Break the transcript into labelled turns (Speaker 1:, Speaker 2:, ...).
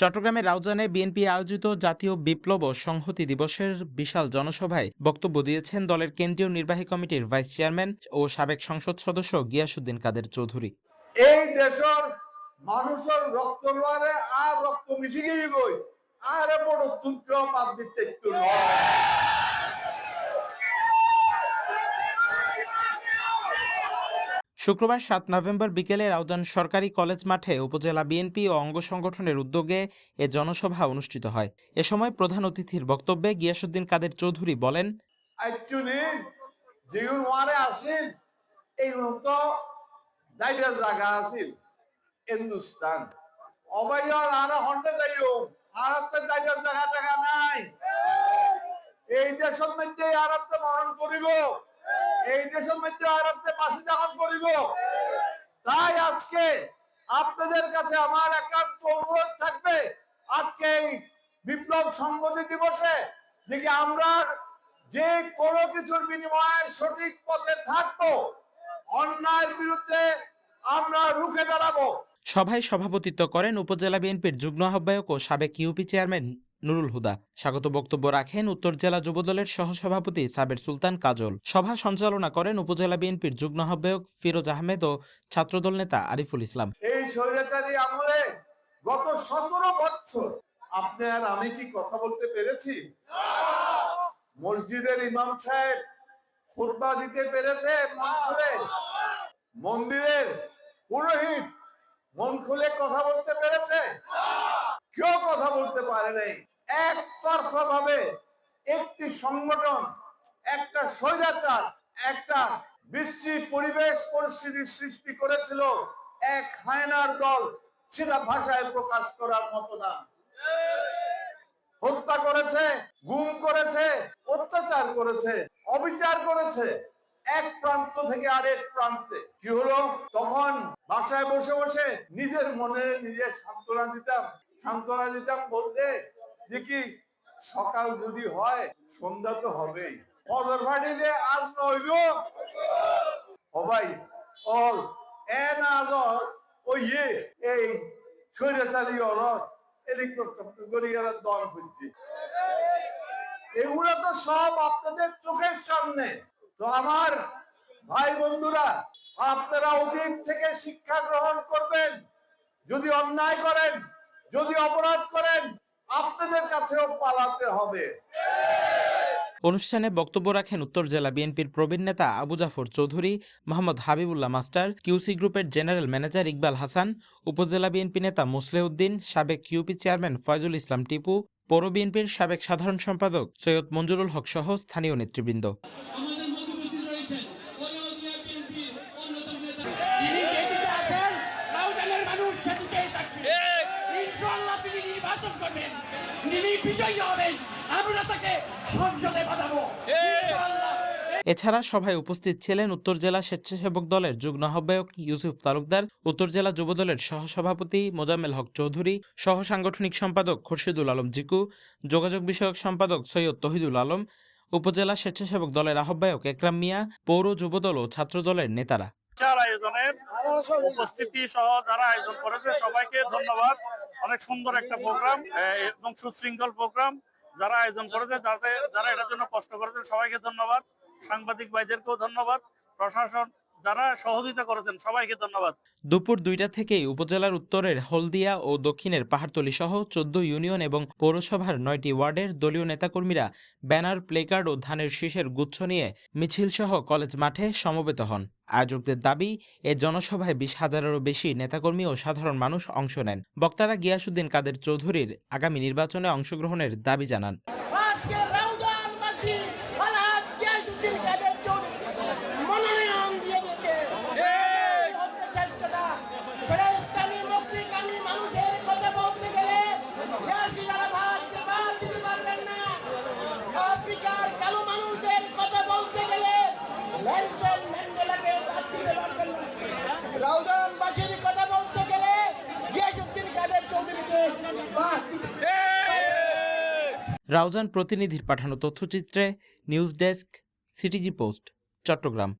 Speaker 1: চট্টগ্রামের রাউজানে বিএনপি আয়োজিত জাতীয় বিপ্লব ও সংহতি দিবসের বিশাল জনসভায় বক্তব্য দিয়েছেন দলের কেন্দ্রীয় নির্বাহী কমিটির ভাইস চেয়ারম্যান ও সাবেক সংসদ সদস্য গিয়াসুদ্দিন কাদের চৌধুরী।
Speaker 2: এই দেশের মানুষের রক্ত লোয়ারে আর রক্ত মিশে গিয়ে গই আর বড় দিতে একটু নয়।
Speaker 1: শুক্রবার সাত নভেম্বর বিকেলে রাউজান সরকারি কলেজ মাঠে উপজেলা বিএনপি ও অঙ্গ সংগঠনের উদ্যোগে এ জনসভা অনুষ্ঠিত হয়। এ সময় প্রধান অতিথির বক্তব্যে গিয়াসুদ্দিন কাদের চৌধুরী বলেন
Speaker 2: হিন্দুস্তান। নাই। এই দেশের মধ্যে মরণ করিব এই দেশের মধ্যে আর তো পাশে যখন করিব তাই আজকে আপনাদের কাছে আমার একান্ত অনুরোধ থাকবে, আজকে এই বিপ্লব সংগতি দিবসে দেখি আমরা যে কোনো কিছুর বিনিময়ে সঠিক পথে থাকব, অন্যায়ের বিরুদ্ধে আমরা রুখে দাঁড়াবো।
Speaker 1: সভায় সভাপতিত্ব করেন উপজেলা বিএনপির যুগ্ম আহ্বায়ক ও সাবেক ইউপি চেয়ারম্যান নুরুল হুদা। স্বাগত বক্তব্য রাখেন উত্তর জেলা যুবদলের সহসভাপতি সাবের সুলতান কাজল। সভা সঞ্চালনা করেন উপজেলা বিএনপির যুগ্ম আহ্বায়ক ফিরোজ আহমেদ ও ছাত্রদল নেতা আরিফুল ইসলাম।
Speaker 2: এই স্বৈরাচারী আমলে গত সতেরো বছর আপনি আর আমি কি কথা বলতে পেরেছি? মসজিদের ইমাম সাহেব খুতবা দিতে পেরেছে মন মন্দিরের পুরোহিত মন খুলে কথা বলতে পেরেছে? কেউ কথা বলতে পারে নাই। একতরফা ভাবে একটি সংগঠন, একটা স্বৈরাচার, একটা বিশ্রী পরিবেশ পরিস্থিতি সৃষ্টি করেছিল এক হায়নার দল সেটা ভাষায় প্রকাশ করার মতো না। হত্যা করেছে, গুম করেছে, অত্যাচার করেছে, অবিচার করেছে এক প্রান্ত থেকে আরেক প্রান্তে। কি হলো? তখন বাসায় বসে বসে নিজের মনে নিজের সান্ত্বনা দিতাম। সান্ত্বনা দিতাম বলতে, যে কি সকাল যদি হয়, সন্ধ্যা তো হবেই। ফজর ফাটিলে আজ নইল সবাই, অল, এন আজ ওই ইয়ে এই দল এগুলো তো সব আপনাদের চোখের সামনে। তো আমার ভাই বন্ধুরা, আপনারা অতীত থেকে শিক্ষা গ্রহণ করবেন, যদি অন্যায় করেন যদি অপরাধ করেন, আপনাদের কাছেও পালাতে হবে।
Speaker 1: অনুষ্ঠানে বক্তব্য রাখেন উত্তর জেলা বিএনপির প্রবীণ নেতা আবু জাফর চৌধুরী, মোহাম্মদ হাবিবুল্লাহ মাস্টার কিউসি গ্রুপের জেনারেল ম্যানেজার ইকবাল হাসান, উপজেলা বিএনপি নেতা মুসলেউদ্দিন, সাবেক ইউপি চেয়ারম্যান ফয়জুল ইসলাম টিপু, পৌর বিএনপির সাবেক সাধারণ সম্পাদক সৈয়দ মঞ্জুরুল হক সহ স্থানীয় নেতৃবৃন্দ
Speaker 3: আমাদের মধ্যে উপস্থিত রয়েছেন গণঅধিকার বিএনপির অন্যতম নেতা
Speaker 4: তিনি যেদিকে আছেন রাউজানের মানুষ সেদিকেই থাকবে ইনশাআল্লাহ তিনি নির্বাচন করবেন তিনি
Speaker 1: এছাড়া সভায় উপস্থিত ছিলেন উত্তর জেলা স্বেচ্ছাসেবক দলের যুগ্ম আহ্বায়ক ইউসুফ তালুকদার, উত্তর জেলা যুবদলের সহসভাপতি মোজাম্মেল হক চৌধুরী সহ সাংগঠনিক সম্পাদক খুরশিদুল আলম জিকু, যোগাযোগ বিষয়ক সম্পাদক সৈয়দ তহিদুল আলম, উপজেলা স্বেচ্ছাসেবক দলের আহ্বায়ক একরাম মিয়া, পৌর যুবদল ও ছাত্রদলের নেতারা।
Speaker 5: চার আয়োজনের উপস্থিতি সহ যারা আয়োজন করেছে, সবাইকে ধন্যবাদ। অনেক সুন্দর একটা প্রোগ্রাম এবং সুশৃঙ্খল প্রোগ্রাম যারা আয়োজন করেছে, যাতে যারা এটার জন্য কষ্ট করেছে, সবাইকে ধন্যবাদ। সাংবাদিক ভাইদেরকেও ধন্যবাদ। প্রশাসন যারা সহযোগিতা করেছেন সবাইকে ধন্যবাদ।
Speaker 1: দুপুর দুইটা থেকেই উপজেলার উত্তরের হলদিয়া ও দক্ষিণের পাহাড়তলি সহ চোদ্দ ইউনিয়ন এবং পৌরসভার নয়টি ওয়ার্ডের দলীয় নেতাকর্মীরা ব্যানার প্লেকার্ড ও ধানের শীষের গুচ্ছ নিয়ে মিছিল সহ কলেজ মাঠে সমবেত হন। আয়োজকদের দাবি এ জনসভায় বিশ হাজারেরও বেশি নেতাকর্মী ও সাধারণ মানুষ অংশ নেন। বক্তারা গিয়াসুদ্দিন কাদের চৌধুরীর আগামী নির্বাচনে অংশগ্রহণের দাবি জানান। রাউজান প্রতিনিধির পাঠানো তথ্যচিত্রে news desk CTG post Chittagong.